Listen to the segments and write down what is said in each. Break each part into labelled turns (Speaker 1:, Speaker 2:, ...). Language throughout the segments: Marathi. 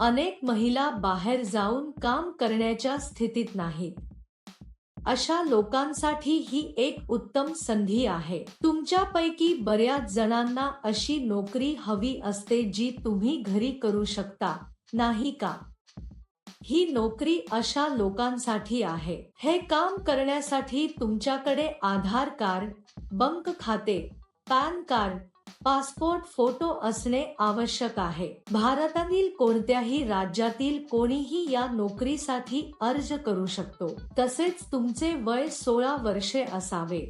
Speaker 1: अनेक महिला बाहेर जाऊन काम करण्याच्या स्थितीत नाहीत. अशा लोकांसाठी ही एक उत्तम संधी आहे. तुमच्यापैकी बऱ्याच जणांना अशी नोकरी हवी असते जी तुम्ही घरी करू शकता नाही का? ही नोकरी अशा लोकांसाठी आहे. हे काम करण्यासाठी तुमच्याकडे आधार कार्ड बंक खाते पॅन कार्ड पासपोर्ट फोटो असणे आवश्यक आहे. भारतातील कोणत्याही राज्यातील कोणीही या नोकरीसाठी अर्ज करू शकतो. तसेच तुमचे वय सोळा वर्षे असावे.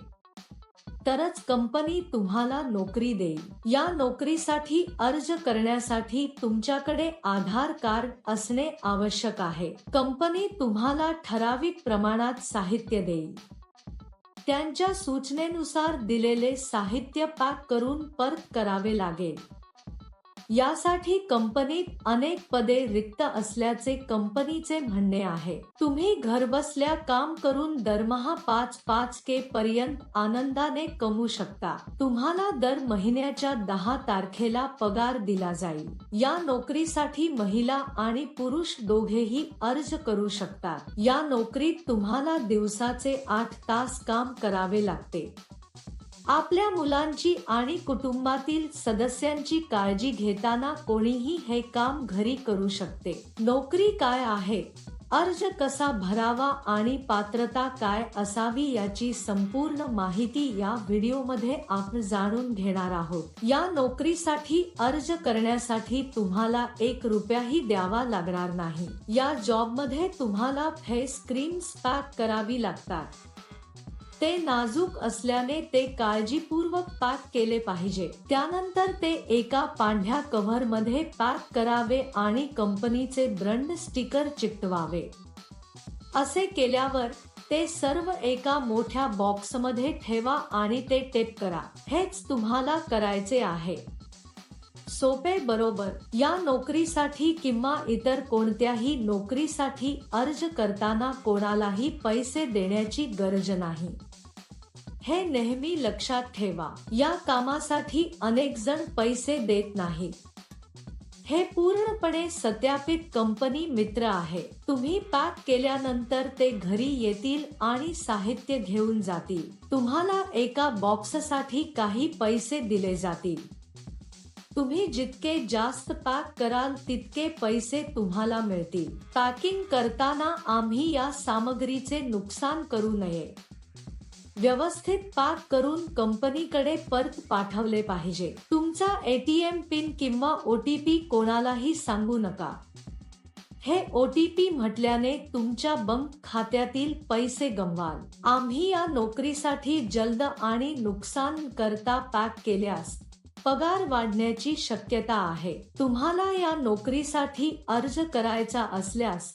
Speaker 1: तरच कंपनी तुम्हाला नोकरी देईल. या नोकरीसाठी अर्ज करण्यासाठी तुमच्याकडे आधार कार्ड असणे आवश्यक आहे. कंपनी तुम्हाला ठराविक प्रमाणात साहित्य देईल. त्यांच्या सूचनेनुसार दिलेले साहित्य पॅक करून परत करावे लागेल. यासाठी कंपनीत अनेक पदे रिक्त असल्याचे कंपनीचे म्हणणे आहे. तुम्ही घरबसल्या काम करून दरमहा पाच पाच के पर्यंत आनंदाने कमवू शकता. तुम्हाला दर महिन्याच्या दहा तारखेला पगार दिला जाईल. या नोकरीसाठी महिला आणि पुरुष दोघेही अर्ज करू शकतात या नोकरीत तुम्हाला दिवसाचे आठ तास काम करावे लागते. आपल्या मुलांची आणि कुटुंबातील सदस्यांची काळजी घेताना कोणीही हे काम घरी करू शकते. नोकरी काय आहे? अर्ज कसा भरावा आणि पात्रता काय असावी याची संपूर्ण माहिती या व्हिडिओमध्ये आपण जाणून घेणार आहोत. या नोकरीसाठी अर्ज करण्यासाठी तुम्हाला एक रुपयाही द्यावा लागणार नाही. या जॉबमध्ये तुम्हाला फेस क्रीम्स पॅक करावी लागतात. ते नाजूक असल्याने ते काळजीपूर्वक पॅक केले पाहिजे. त्यानंतर ते एका पांढऱ्या कव्हरमध्ये पॅक करावे आणि कंपनीचे ब्रंड स्टिकर चिकटवावे. असे केल्यावर ते सर्व एका मोठ्या बॉक्समध्ये ठेवा आणि ते टेप करा. हेच तुम्हाला करायचे आहे. सोपे बरोबर. या नोकरीसाठी किंवा इतर कोणत्याही नोकरीसाठी अर्ज करताना कोणालाही पैसे देण्याची गरज नाही. हे नेहमी लक्षात ठेवा या कामासाठी अनेक जण पैसे देत नाहीत. हे पूर्णपणे सत्यापित कंपनी मित्र आहे. तुम्ही पॅक केल्यानंतर ते घरी येतील आणि साहित्य घेऊन जातील. तुम्हाला एका बॉक्ससाठी काही पैसे दिले जातील. तुम्ही जितके जास्त पॅक कराल तितके पैसे तुम्हाला मिळतील. पॅकिंग करताना आम्ही या सामग्रीचे नुकसान करू नये. व्यवस्थित पॅक करून कंपनीकडे परत पाठवले पाहिजे. तुमचा एटीएम पिन किंवा ओटीपी कोणालाही सांगू नका. हे ओटीपी म्हटल्याने तुमच्या बँक खात्यातील पैसे गमवाल. आम्ही या नोकरीसाठी जलद आणि नुकसान करता पॅक केल्यास पगार वाढण्याची शक्यता आहे. तुम्हाला या नोकरीसाठी अर्ज करायचा असल्यास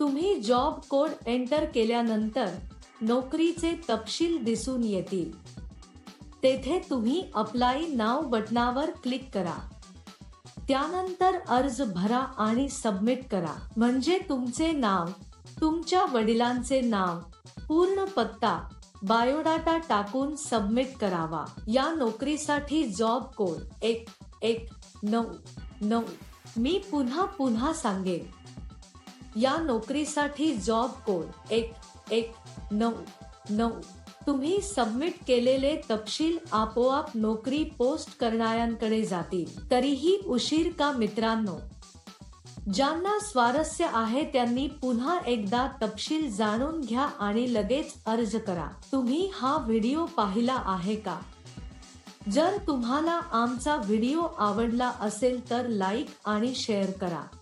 Speaker 1: तुम्ही जॉब कोड एंटर केल्यानंतर नोकरीचे तपशील दिसून येतील. तेथे तुम्ही अप्लाय नाव बटनावर क्लिक करा. त्यानंतर अर्ज भरा आणि सबमिट करा. म्हणजे तुमचे नाव तुमच्या वडिलांचे नाव पूर्ण पत्ता बायोडाटा टाकून सबमिट करावा. या नोकरीसाठी जॉब कोड एक एक नऊ नऊ. मी पुन्हा पुन्हा सांगेन. या नोकरीसाठी जॉब कोड एक एक नऊ नऊ. तुम्ही सबमिट केलेले तपशील आपोआप नोकरी पोस्ट करणाऱ्यांकडे जातील. तरीही उशीर का मित्रांनो? ज्यांना स्वारस्य आहे त्यांनी पुन्हा एकदा तपशील जाणून घ्या आणि लगेच अर्ज करा. तुम्ही हा व्हिडिओ पाहिला आहे का? जर तुम्हाला आमचा व्हिडिओ आवडला असेल तर लाईक आणि शेअर करा.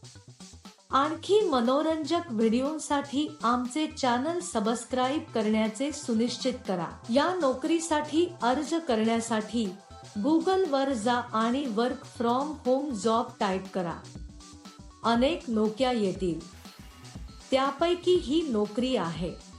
Speaker 1: आणखी मनोरंजक व्हिडिओसाठी आमचे चॅनल सबस्क्राईब करण्याचे सुनिश्चित करा. या नोकरीसाठी अर्ज करण्यासाठी गुगल वर जा आणि work from home job type करा. अनेक नोक्या येतील. त्यापैकी ही नोकरी आहे.